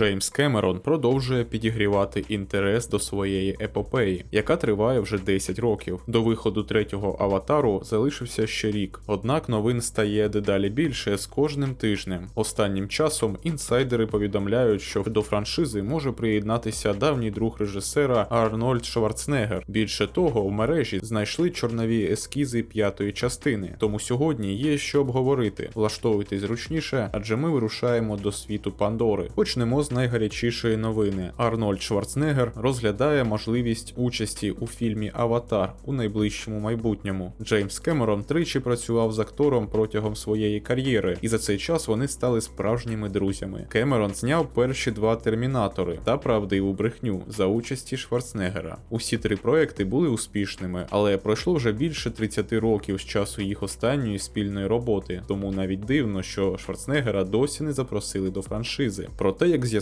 Джеймс Кемерон продовжує підігрівати інтерес до своєї епопеї, яка триває вже 10 років. До виходу третього аватару залишився ще рік. Однак новин стає дедалі більше з кожним тижнем. Останнім часом інсайдери повідомляють, що до франшизи може приєднатися давній друг режисера Арнольд Шварценеггер. Більше того, в мережі знайшли чорнові ескізи п'ятої частини. Тому сьогодні є що обговорити. Влаштовуйтесь зручніше, адже ми вирушаємо до світу Пандори. Почнемо з найгарячішої новини. Арнольд Шварценеггер розглядає можливість участі у фільмі Аватар у найближчому майбутньому. Джеймс Кемерон тричі працював з актором протягом своєї кар'єри, і за цей час вони стали справжніми друзями. Кемерон зняв перші два термінатори та правдиву брехню за участі Шварценеггера. Усі три проекти були успішними, але пройшло вже більше 30 років з часу їх останньої спільної роботи, тому навіть дивно, що Шварценеггера досі не запросили до франшизи. Проте, як з'ясувалося,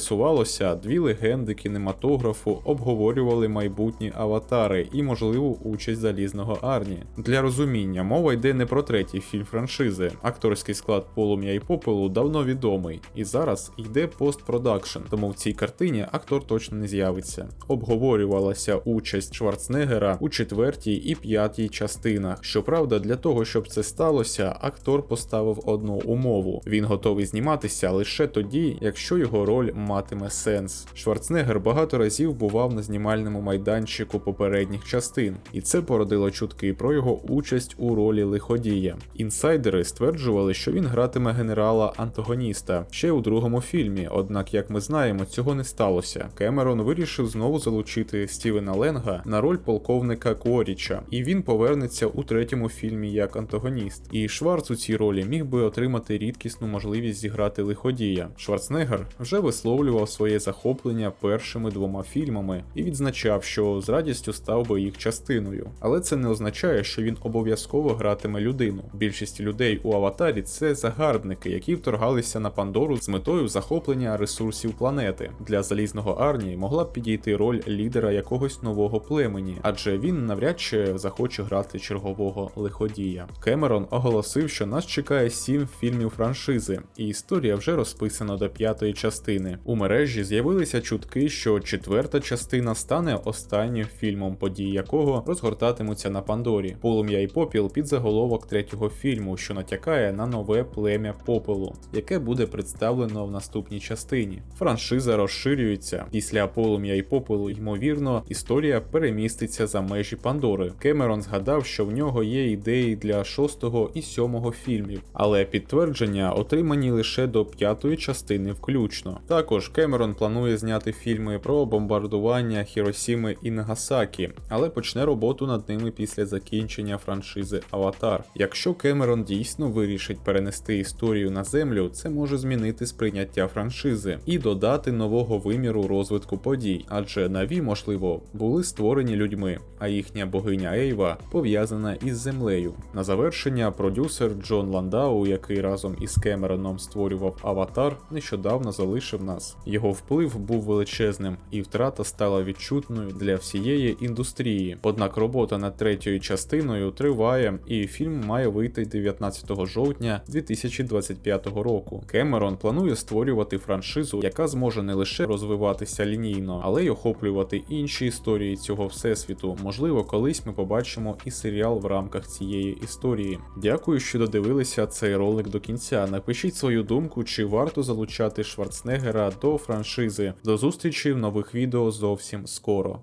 дві легенди кінематографу обговорювали майбутні аватари і можливу участь залізного Арні. Для розуміння мова йде не про третій фільм франшизи. Акторський склад полум'я і попелу давно відомий, і зараз йде постпродакшн, тому в цій картині актор точно не з'явиться. Обговорювалася участь Шварценеггера у четвертій і п'ятій частинах. Щоправда, для того, щоб це сталося, актор поставив одну умову: він готовий зніматися лише тоді, якщо його роль матиме сенс. Шварценеггер багато разів бував на знімальному майданчику попередніх частин, і це породило чутки про його участь у ролі лиходія. Інсайдери стверджували, що він гратиме генерала антагоніста ще у другому фільмі. Однак, як ми знаємо, цього не сталося. Кемерон вирішив знову залучити Стівена Ленга на роль полковника Коріча, і він повернеться у третьому фільмі як антагоніст. І Шварц у цій ролі міг би отримати рідкісну можливість зіграти лиходія. Шварценеггер вже висловлював своє захоплення першими двома фільмами і відзначав, що з радістю став би їх частиною. Але це не означає, що він обов'язково гратиме людину. Більшість людей у аватарі це загарбники, які вторгалися на Пандору з метою захоплення ресурсів планети. Для залізного Арні могла б підійти роль лідера якогось нового племені, адже він навряд чи захоче грати чергового лиходія. Кемерон оголосив, що нас чекає сім фільмів франшизи, і історія вже розписана до п'ятої частини. У мережі з'явилися чутки, що четверта частина стане останнім фільмом, події якого розгортатимуться на Пандорі. Полум'я і попіл під заголовок третього фільму, що натякає на нове плем'я попелу, яке буде представлено в наступній частині. Франшиза розширюється. Після полум'я і попелу, ймовірно, історія переміститься за межі Пандори. Кемерон згадав, що в нього є ідеї для шостого і сьомого фільмів, але підтвердження отримані лише до п'ятої частини включно. Також Кемерон планує зняти фільми про бомбардування Хіросіми і Нагасакі, але почне роботу над ними після закінчення франшизи Аватар. Якщо Кемерон дійсно вирішить перенести історію на землю, це може змінити сприйняття франшизи і додати нового виміру розвитку подій, адже нові, можливо, були створені людьми, а їхня богиня Ейва пов'язана із землею. На завершення продюсер Джон Ландау, який разом із Кемероном створював Аватар, нещодавно залишив нас. Його вплив був величезним, і втрата стала відчутною для всієї індустрії. Однак робота над третьою частиною триває, і фільм має вийти 19 жовтня 2025 року. Кемерон планує створювати франшизу, яка зможе не лише розвиватися лінійно, але й охоплювати інші історії цього всесвіту. Можливо, колись ми побачимо і серіал в рамках цієї історії. Дякую, що додивилися цей ролик до кінця. Напишіть свою думку, чи варто залучати Шварценеггера до франшизи. До зустрічі в нових відео зовсім скоро.